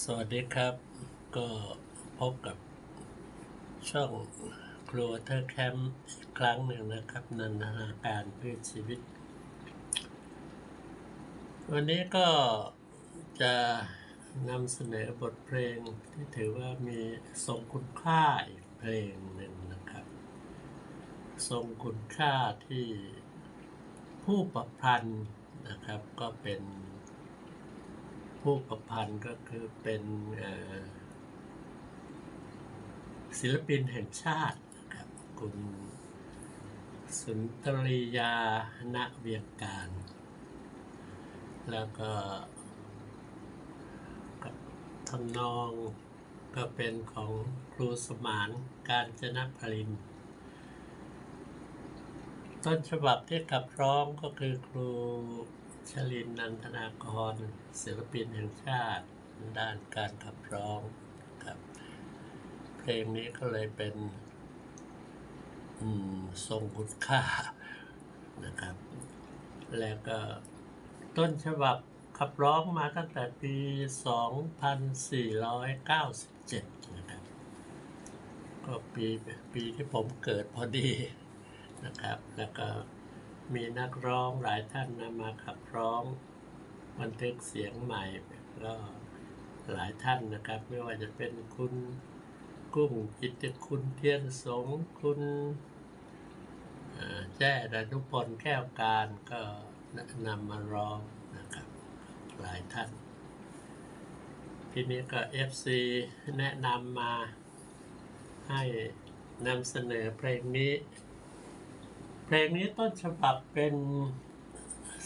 สวัสดีครับ ก็พบกับช่องครัวเทอร์แคมป์อีกครั้งหนึ่งนะครับนันทนาการเพื่อชีวิต วันนี้ก็จะนำเสนอบทเพลงที่ถือว่ามีทรงคุณค่าอีกเพลงหนึ่งนะครับ ทรงคุณค่าที่ผู้ประพันธ์นะครับก็เป็น ผู้ประพันธ์ก็คือเป็นศิลปินแห่งชาตินะครับคุณสุนทรียาณเวียงการ แล้วก็ทำนองก็เป็นของครูสมานการจนพลิน ต้นฉบับที่ขับร้องก็คือครู ชลินนันทนากรศิลปินแห่งชาติ ด้านการขับร้องครับ เพลงนี้ก็เลยเป็นทรงคุณค่านะครับ แล้วก็ต้นฉบับขับร้องมาตั้งแต่ปี 2497 นะครับ ก็ปีปีที่ผมเกิดพอดีนะครับ แล้วก็ มีนักร้องหลายท่านนำมาขับร้อง บันทึกเสียงใหม่ก็หลายท่านนะครับ ไม่ว่าจะเป็นคุณกุ้งกิตคุณเทียนสงคุณแจ้ดานุพลแก้วการก็นำมาร้องนะครับ หลายท่าน ทีนี้ก็ FC แนะนำมาให้นำเสนอเพลงนี้ เพลงนี้ต้นฉบับเป็น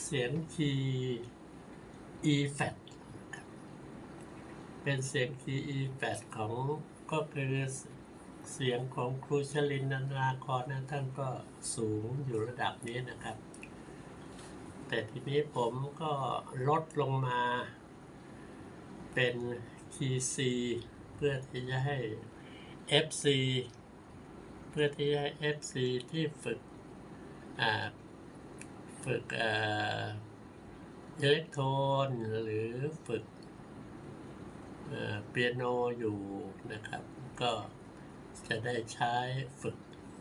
เสียงคีย์ E flat เป็นเสียงคีย์ E flat ของก็คือเสียงของครูชลินนันนาครนะท่านก็สูงอยู่ระดับนี้นะครับ แต่ทีนี้ผมก็ลดลงมาเป็นคีย์ C เพื่อที่จะให้ FC เพื่อที่จะให้ FC ที่ฝึก ฝึกอิเล็กโทรนหรือฝึกเปียโนอยู่นะครับ ก็จะได้ใช้ฝึก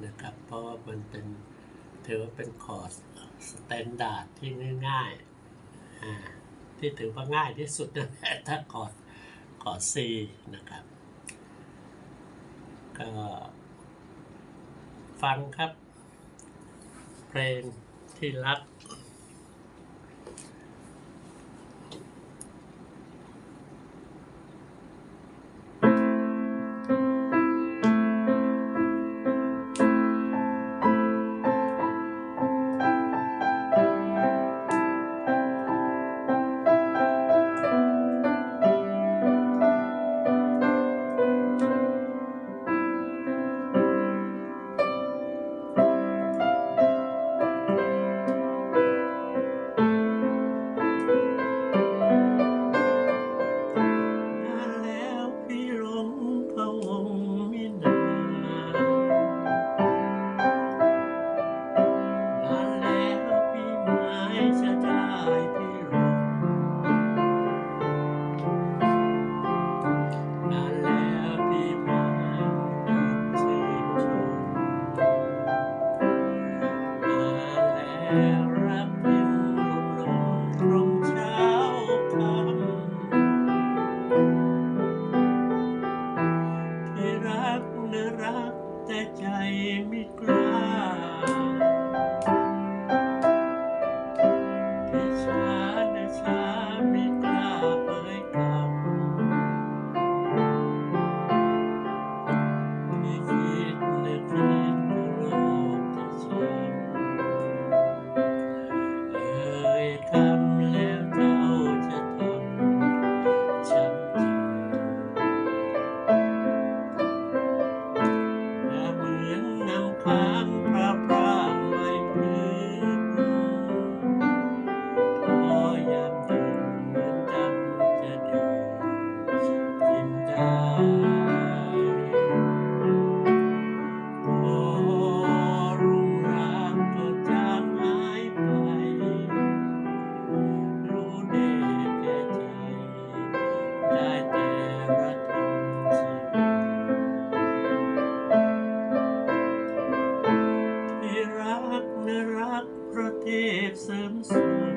นะครับ เพราะว่ามันเป็นถือว่าเป็นคอร์สสแตนดาร์ดที่ง่ายๆที่ถือว่าง่ายที่สุดนะถ้าคอร์สคอร์ส C นะครับ ก็ฟังครับ เพลงที่รัก smile. นรักพระเทพเสริมสวย